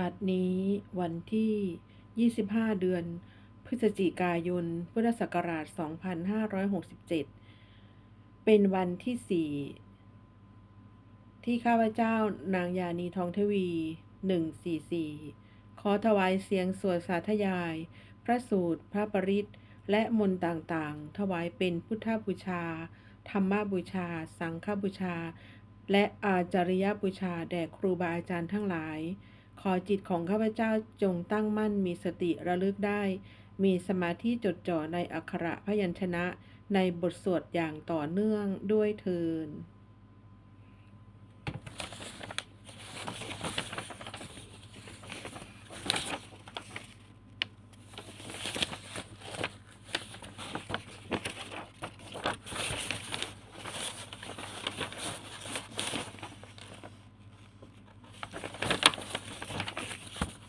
บัดนี้วันที่ 25 เดือน พฤศจิกายน พุทธศักราช 2567 เป็นวันที่ 4 ที่ข้าพเจ้านางยานีทองทวี 144 ขอถวายเสียงสวดสาธยาย พระสูตร พระปริตและมนต์ต่างๆ ถวายเป็นพุทธบูชา ธรรมบูชา สังฆบูชา และอาจาริยบูชา แด่ครูบาอาจารย์ทั้งหลาย ขอจิตของข้าพเจ้าจงตั้งมั่นมีสติระลึกได้ มีสมาธิจดจ่อในอักขระพยัญชนะในบทสวดอย่างต่อเนื่องด้วยเทิน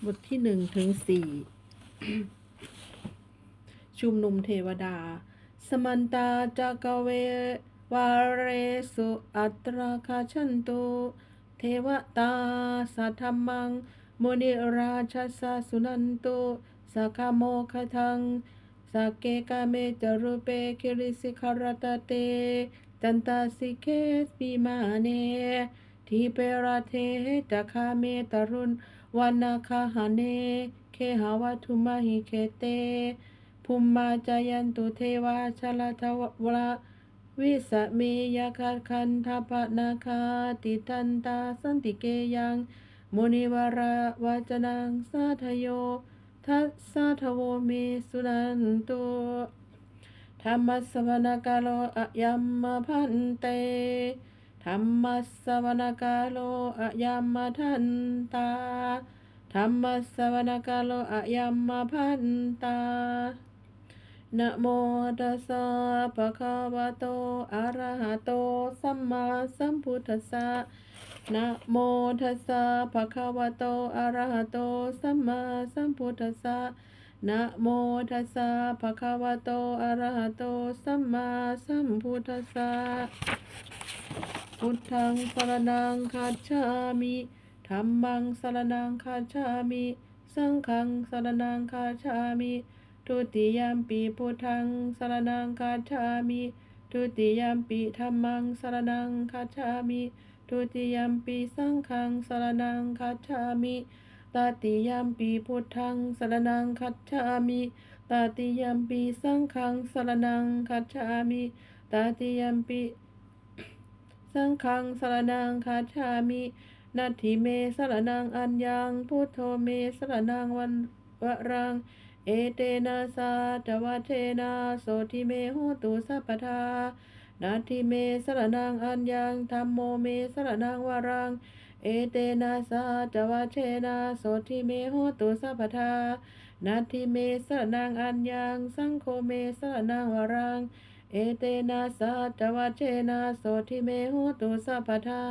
บทที่หนึ่งถึงสี่ชุมนุมเทวดา สมันตาจักเววาเรสุอัตราคาชันตุเทวตาสัทธมมังมุนิราชสาสุนันตุสักขโมคทังสักเกกาเมจารุเปคิริสิคารตเต จันตาสิเคสปีมาเน ทีเปราเทตคาเมตรุณวันนาคาหาเน เคหาวัทุมาหิเคเต ภูมิมาจายันตุเทวาชลทวระวิสเมยาคาคันทปนาคาติทันตาสันติเกยังมุนิวราวาจนังสาทโยทัสสาทโวเมสุนันตุธรรมสวนกาโลอะยัมมพันเต ธรรมสวนกาโลอะยัมมทันตาธรรมสวนกาโลอะยัมมพันตานะโมตัสสะภะคะวะโต อะระหะโต สัมมาสัมพุทธัสสะนะโมตัสสะภะคะวะโต อะระหะโต สัมมาสัมพุทธัสสะนะโมตัสสะภะคะวะโตอะระหะโตสัมมาสัมพุทธัสสะ พุทธังสรณังคัจฉามิธัมมังสรณังคัจฉามิสังฆังสรณังคัจฉามิทุติยามปีพุทธังสรณังคัจฉามิทุติยามปีธัมมังสรณังคัจฉามิทุติยามปีสังฆังสรณังคัจฉามิตติยามปีพุทธังสรณังคัจฉามิตติยามปีสังฆังสรณังคัจฉามิตติยามปี สังฆังสรณังคาชามินัตถิเมสรณังอัญญังพุทโธเมสรณังวันวรัง เอเตนะสาจวัเทนะโสทิเมโหตุสัพพทานาทิเมสรณังอัญญังธรรมโมเมสรณังวรัง เอเตนะสาจวัเทนะโสทิเมโหตุสัพพทานาทิเมสรณังอัญญังสังโฆเมสรณังวรัง เอเตนะสัตวัชเชนะโสทิเมหุตุสัพพทา